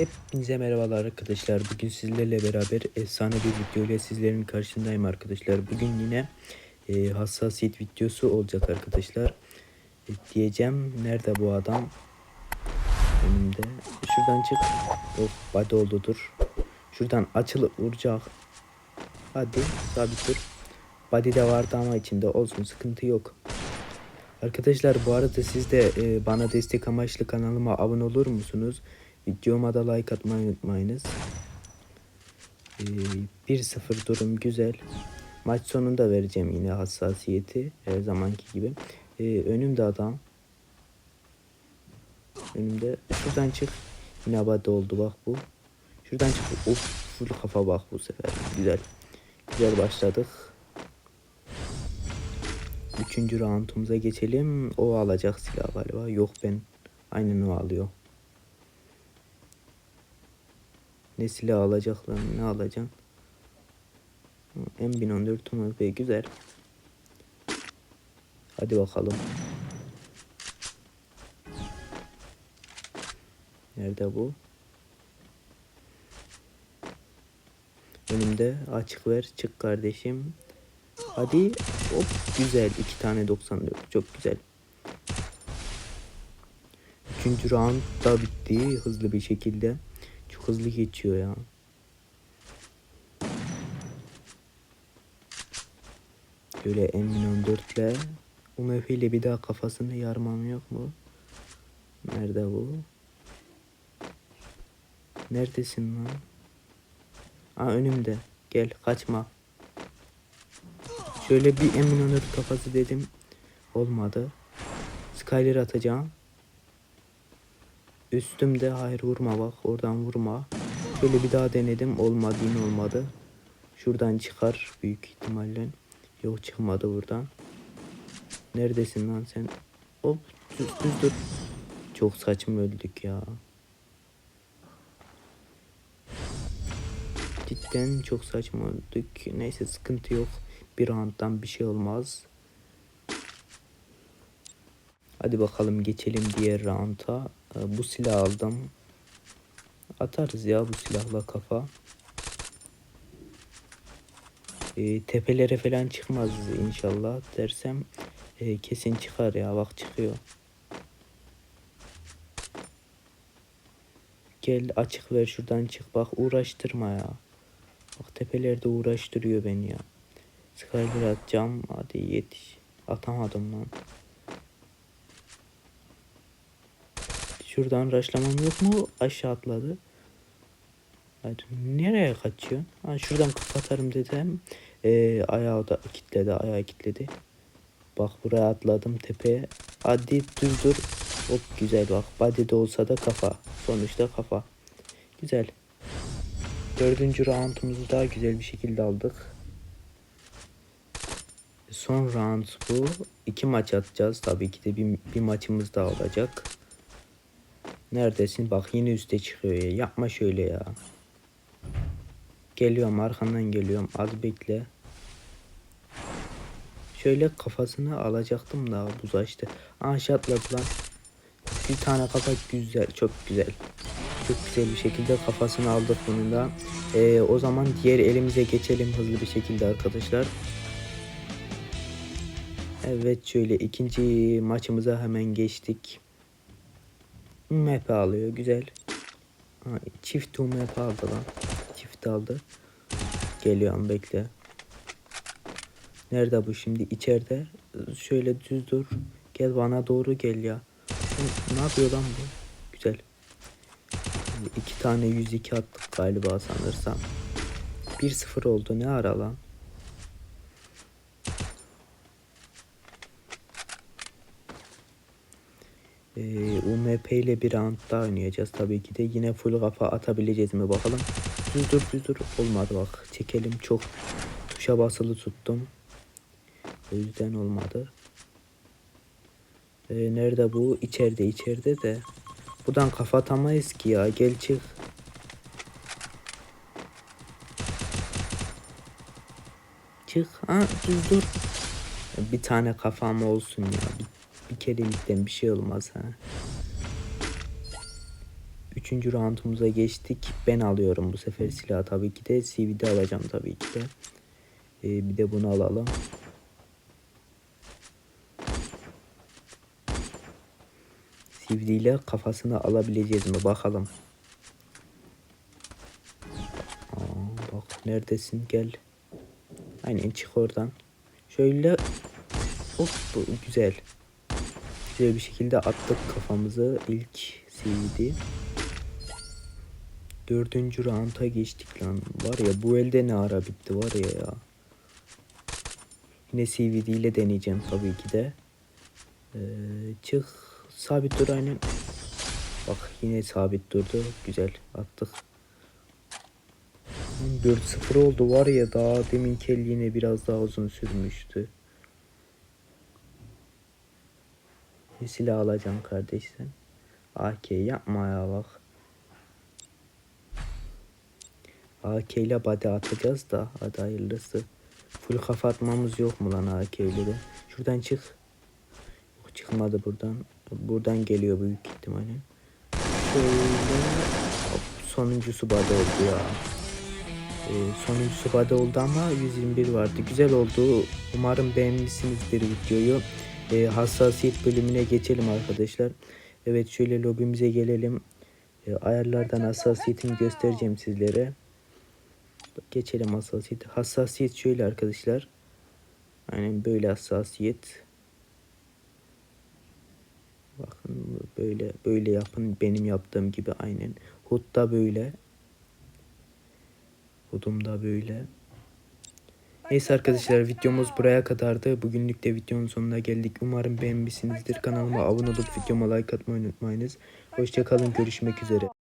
Hepinize merhabalar arkadaşlar. Bugün sizlerle beraber efsane bir video ile sizlerin karşısındayım arkadaşlar. Bugün yine e, hassasiyet videosu olacak arkadaşlar. E, diyeceğim nerede bu adam? Önümde. Şuradan çık. Of body oldu dur. Şuradan açılıp vuracak. Hadi sabit dur. Body de vardı ama içinde olsun sıkıntı yok. Arkadaşlar bu arada siz de e, bana destek amaçlı kanalıma abone olur musunuz? Videoma da like atmayı unutmayınız. E, 1-0 durum güzel. Maç sonunda vereceğim yine hassasiyeti her zamanki gibi. E, önümde adam. Önümde. Şuradan çık. Yine abade oldu bak bu. Şuradan çık. Of full kafa bak bu sefer. Güzel. Güzel başladık. Üçüncü roundumuza geçelim. O alacak silah galiba. Yok ben. Aynen o alıyor. Ne silah alacaklar ne alacaksın? M1014 UMP güzel. Hadi bakalım. Nerede bu? Önümde açık ver çık kardeşim. Hadi hop güzel iki tane 94 çok güzel. Üçüncü round da bitti hızlı bir şekilde. Çok hızlı geçiyor ya. Böyle M14 ile UMP ile bir daha kafasını yarmam yok mu? Nerede bu? Neredesin lan? Aa önümde. Gel kaçma. Şöyle bir M14 kafası dedim. Olmadı. Skyler atacağım. Üstümde hayır vurma bak oradan vurma. Şöyle bir daha denedim olmadı yine olmadı. Şuradan çıkar büyük ihtimalle. Yok çıkmadı buradan. Neredesin lan sen? Hop düz, düz dur. Çok saçma öldük ya. Cidden çok saçma öldük. Neyse sıkıntı yok. Bir rounddan bir şey olmaz. Hadi bakalım geçelim diğer rounda. Ee, Bu silah aldım. Atarız ya bu silahla kafa. Ee, tepelere falan çıkmaz inşallah dersem e, kesin çıkar ya bak çıkıyor. Gel açık ver şuradan çık bak uğraştırma ya. Bak tepelerde uğraştırıyor beni ya. Skyler atacağım hadi yetiş. Atamadım lan. Şuradan raşlamam yok mu? Aşağı atladı. Hayır, nereye kaçıyor? Ha, şuradan kapatarım dedim. Ee, ayağı da kitledi, ayağı kitledi. Bak buraya atladım tepeye. Hadi düz dur. Hop güzel bak. Body de olsa da kafa. Sonuçta kafa. Güzel. Dördüncü roundumuzu daha güzel bir şekilde aldık. Son round bu. İki maç atacağız. Tabii ki de bir, bir maçımız daha olacak. Neredesin? Bak yine üste çıkıyor ya. Yapma şöyle ya. Geliyorum arkandan geliyorum. Az bekle. Şöyle kafasını alacaktım da buz açtı. Atladı lan. Bir tane kafa güzel. Çok güzel. Çok güzel bir şekilde kafasını aldık bunun da. Ee, o zaman diğer elimize geçelim hızlı bir şekilde arkadaşlar. Evet şöyle ikinci maçımıza hemen geçtik. UMP alıyor güzel. Ha, çift UMP aldı lan. Çift aldı. Geliyorum bekle. Nerede bu şimdi? İçeride. Şöyle düz dur. Gel bana doğru gel ya. Ne yapıyor lan bu? Güzel. İki tane 102 attık galiba sanırsam. 1-0 oldu ne ara lan? Ee, UMP ile bir round daha oynayacağız tabii ki de. Yine full kafa atabileceğiz mi bakalım. Düz dur. Olmadı bak. Çekelim çok tuşa basılı tuttum. O yüzden olmadı. Ee, nerede bu? İçeride içeride de. Buradan kafa atamayız ki ya. Gel çık. Çık. Ha düz. Bir tane kafam olsun ya. Bir, bir kerelikten bir şey olmaz ha. Üçüncü roundumuza geçtik. Ben alıyorum bu sefer silahı tabii ki de. CV'de alacağım tabii ki de. Ee, bir de bunu alalım. CVD ile kafasını alabileceğiz mi bakalım. Aa, bak neredesin gel. Aynen çık oradan. Şöyle hop bu güzel. Güzel bir şekilde attık kafamızı ilk CVD. Dördüncü rounda geçtik lan. Var ya bu elde ne ara bitti var ya ya. Yine CVD ile deneyeceğim tabii ki de. Ee, çık sabit dur aynen. Bak yine sabit durdu. Güzel attık. 4-0 oldu var ya daha demin kel yine biraz daha uzun sürmüştü. Bir silah alacağım kardeş sen. AK yapma ya bak. AK ile body atacağız da hadi hayırlısı. Full kafa atmamız yok mu lan AK ile de? Şuradan çık. Yok çıkmadı buradan. Buradan geliyor büyük ihtimalle. Şöyle hop, sonuncusu body oldu ya. Ee, sonuncusu body oldu ama 121 vardı. Güzel oldu. Umarım beğenmişsinizdir videoyu. Ee, hassasiyet bölümüne geçelim arkadaşlar. Evet şöyle lobimize gelelim. Ee, ayarlardan hassasiyetini göstereceğim sizlere. Geçelim hassasiyet. Hassasiyet şöyle arkadaşlar. Aynen böyle hassasiyet. Bakın böyle böyle yapın benim yaptığım gibi aynen. HUD da böyle. HUD'um da böyle. Neyse arkadaşlar videomuz buraya kadardı. Bugünlük de videonun sonuna geldik. Umarım beğenmişsinizdir. Kanalıma abone olup videoma like atmayı unutmayınız. Hoşçakalın görüşmek üzere.